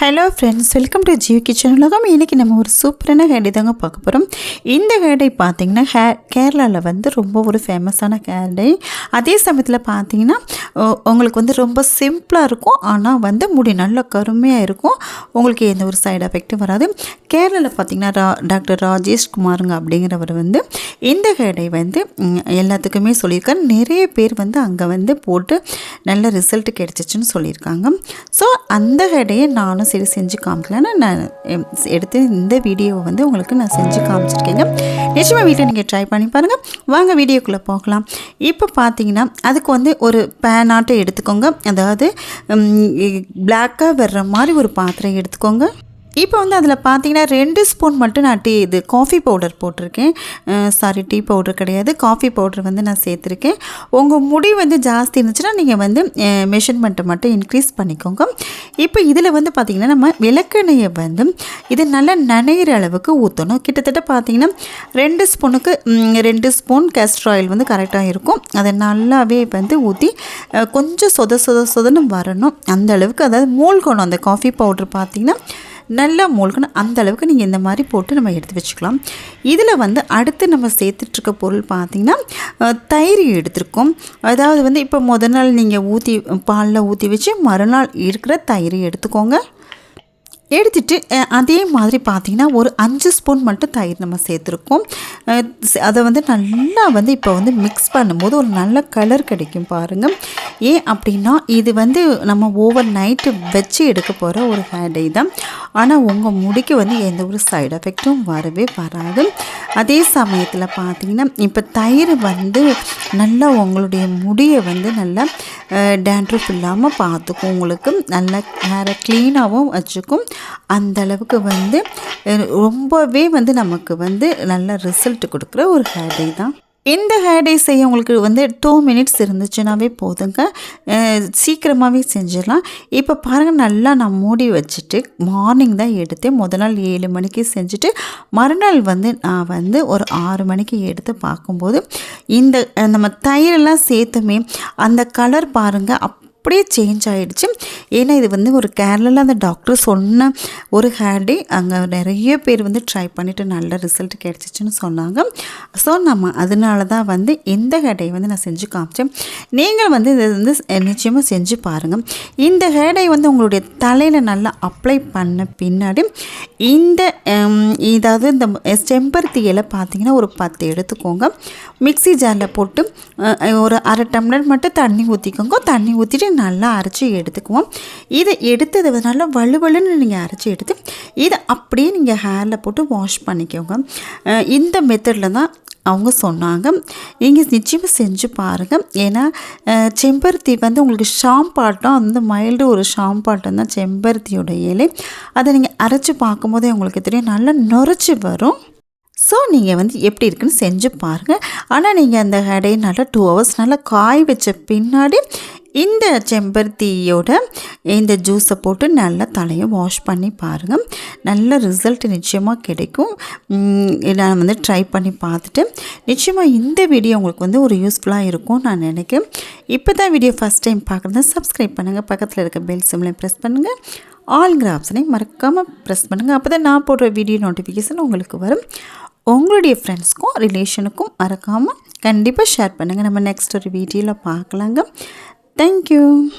Hello friends welcome to Jio kitchen உலகம் இன்றைக்கி நம்ம ஒரு சூப்பரான ஹேடை தாங்க பார்க்க போகிறோம் இந்த ஹேடை பார்த்திங்கன்னா ஹே கேரளாவில் வந்து ரொம்ப ஒரு ஃபேமஸான ஹேடை அதே சமயத்தில் பார்த்தீங்கன்னா உங்களுக்கு வந்து ரொம்ப சிம்பிளாக இருக்கும். ஆனால் வந்து முடி நல்ல கருமையாக இருக்கும். உங்களுக்கு எந்த ஒரு சைடு எஃபெக்ட்டும் வராது. கேரளாவில் பார்த்தீங்கன்னா ரா டாக்டர் ராஜேஷ் குமாருங்க அப்படிங்கிறவர் வந்து இந்த ஹேடை வந்து எல்லாத்துக்குமே சொல்லியிருக்காரு. நிறைய பேர் வந்து அங்கே வந்து போட்டு நல்ல ரிசல்ட் கிடச்சிச்சின்னு சொல்லியிருக்காங்க. ஸோ அந்த ஹேடையை நானும் சரி செஞ்சு காமிக்கலான்னு நான் எடுத்து இந்த வீடியோவை வந்து உங்களுக்கு நான் செஞ்சு காமிச்சிருக்கேங்க. நிச்சயமாக வீட்டில் நீங்கள் ட்ரை பண்ணி பாருங்கள் வாங்க வீடியோக்குள்ளே போகலாம். இப்போ பார்த்தீங்கன்னா அதுக்கு வந்து ஒரு பேனாட்டை எடுத்துக்கோங்க. அதாவது பிளாக்காக வர்ற மாதிரி ஒரு பாத்திரம் எடுத்துக்கோங்க. இப்போ வந்து அதில் பார்த்தீங்கன்னா ரெண்டு ஸ்பூன் மட்டும் நான் டீ இது காஃபி பவுடர் போட்டிருக்கேன். சாரி டீ பவுடர் கிடையாது. காஃபி பவுடர் வந்து நான் சேர்த்துருக்கேன். உங்கள் முடி வந்து ஜாஸ்தி இருந்துச்சுன்னா நீங்கள் வந்து மெஷர்மெண்ட்டை மட்டும் இன்க்ரீஸ் பண்ணிக்கோங்க. இப்போ இதில் வந்து பார்த்திங்கன்னா நம்ம விளக்கெண்ணெயை வந்து இது நல்லா நனைகிற அளவுக்கு ஊற்றணும் கிட்டத்தட்ட பார்த்தீங்கன்னா ரெண்டு ஸ்பூனுக்கு ரெண்டு ஸ்பூன் கேஸ்டர் ஆயில் வந்து கரெக்டாக இருக்கும். அதை நல்லாவே வந்து ஊற்றி கொஞ்சம் சொத சொத சொதன்னு வரணும். அந்த அளவுக்கு அதாவது மூழ்கணும் அந்த காஃபி பவுடர் பார்த்திங்கன்னா நல்லா மூழ்கணும் அந்த அளவுக்கு நீங்கள் இந்த மாதிரி போட்டு நம்ம எடுத்து வச்சுக்கலாம். இதில் வந்து அடுத்து நம்ம சேர்த்துட்ருக்க பொருள் பார்த்திங்கன்னா தயிர் எடுத்திருக்கோம். அதாவது வந்து இப்போ முத நாள் நீங்கள் ஊற்றி பாலில் ஊற்றி வச்சு மறுநாள் இருக்கிற தயிர் எடுத்துக்கோங்க. எடுத்துட்டு அதே மாதிரி பார்த்தீங்கன்னா ஒரு அஞ்சு ஸ்பூன் மட்டும் தயிர் நம்ம சேர்த்துருக்கோம். அதை வந்து நல்லா வந்து இப்போ வந்து மிக்ஸ் பண்ணும்போது ஒரு நல்ல கலர் கிடைக்கும் பாருங்கள் ஏன் அப்படின்னா இது வந்து நம்ம ஓவர் நைட்டு வச்சு எடுக்க போகிற ஒரு ஹேர் டை தான் ஆனால் உங்கள் முடிக்கு வந்து எந்த ஒரு சைடு எஃபெக்ட்டும் வரவே வராது. அதே சமயத்தில் பார்த்தீங்கன்னா இப்போ தயிர் வந்து நல்லா உங்களுடைய முடியை வந்து நல்லா டேண்ட்ரூஃப் இல்லாமல் பார்த்துக்கும் உங்களுக்கு நல்லா ஹேரை க்ளீனாகவும் வச்சுக்கும். அந்தளவுக்கு வந்து ரொம்பவே வந்து நமக்கு வந்து நல்ல ரிசல்ட் கொடுக்குற ஒரு ஹேர் டை தான் இந்த ஹேர் செய்ய உங்களுக்கு வந்து டூ மினிட்ஸ் இருந்துச்சுனாவே போதுங்க. சீக்கிரமாகவே செஞ்சிடலாம். இப்போ பாருங்கள் நல்லா நான் மூடி வச்சுட்டு மார்னிங் தான் எடுத்து முதல் நாள் ஏழு மணிக்கு செஞ்சுட்டு மறுநாள் வந்து நான் வந்து ஒரு ஆறு மணிக்கு எடுத்து பார்க்கும்போது இந்த நம்ம தயிரெல்லாம் சேர்த்துமே அந்த கலர் பாருங்கள் அப்படியே சேஞ்ச் ஆகிடுச்சு ஏன்னா இது வந்து ஒரு கேரளாவில் அந்த டாக்டர் சொன்ன ஒரு ஹேர் டே அங்கே நிறைய பேர் வந்து ட்ரை பண்ணிவிட்டு நல்ல ரிசல்ட் கிடச்சிச்சின்னு சொன்னாங்க. ஸோ நம்ம அதனால தான் வந்து இந்த ஹேர் வந்து நான் செஞ்சு காமிச்சேன். நீங்கள் வந்து இதை வந்து நிச்சயமாக செஞ்சு பாருங்கள் இந்த ஹேர் வந்து உங்களுடைய தலையில் நல்லா அப்ளை பண்ண பின்னாடி இந்த இதாவது இந்த செம்பருத்தி இலை பார்த்தீங்கன்னா ஒரு பத்து எடுத்துக்கோங்க. மிக்ஸி ஜாரில் போட்டு ஒரு அரை டம்ளர் மட்டும் தண்ணி ஊற்றிக்கோங்க தண்ணி ஊற்றிட்டு நல்லா அரைச்சி எடுத்துக்குவோம். இதை எடுத்தது நல்லா வலுவலுன்னு நீங்கள் அரைச்சி எடுத்து இதை அப்படியே நீங்கள் ஹேரில் போட்டு வாஷ் பண்ணிக்கோங்க. இந்த மெத்தடில் தான் அவங்க சொன்னாங்க. நீங்கள் நிச்சயமாக செஞ்சு பாருங்கள் ஏன்னா செம்பருத்தி வந்து உங்களுக்கு ஷாம்பாட்டம் அந்த மைல்டு ஒரு ஷாம்பாட்டம் தான் செம்பருத்தியோட இலை. அதை நீங்கள் அரைச்சி பார்க்கும்போதே உங்களுக்கு தெரியும் நல்லா நுரைச்சி வரும். ஸோ நீங்கள் வந்து எப்படி இருக்குன்னு செஞ்சு பாருங்கள் ஆனால் நீங்கள் அந்த ஹடையை நல்லா டூ ஹவர்ஸ் நல்லா காய வச்ச பின்னாடி இந்த செம்பருத்தியோட இந்த ஜூஸை போட்டு நல்லா தலையை வாஷ் பண்ணி பாருங்கள் நல்ல ரிசல்ட் நிச்சயமாக கிடைக்கும். நான் வந்து ட்ரை பண்ணி பார்த்துட்டு நிச்சயமாக இந்த வீடியோ உங்களுக்கு வந்து ஒரு யூஸ்ஃபுல்லாக இருக்கும் நான் நினைக்கிறேன். இப்போ தான் வீடியோ ஃபஸ்ட் டைம் பார்க்குறது சப்ஸ்கிரைப் பண்ணுங்கள் பக்கத்தில் இருக்க பெல் சிம்லையும் ப்ரெஸ் பண்ணுங்கள் ஆல்ங்கிற ஆப்ஷனை மறக்காமல் ப்ரெஸ் பண்ணுங்கள் அப்போ தான் நான் போடுற வீடியோ நோட்டிஃபிகேஷன் உங்களுக்கு வரும். உங்களுடைய ஃப்ரெண்ட்ஸ்க்கும் ரிலேஷனுக்கும் மறக்காமல் கண்டிப்பாக ஷேர் பண்ணுங்கள் நம்ம நெக்ஸ்ட் ஒரு வீடியோவில் பார்க்கலாங்க. Thank you.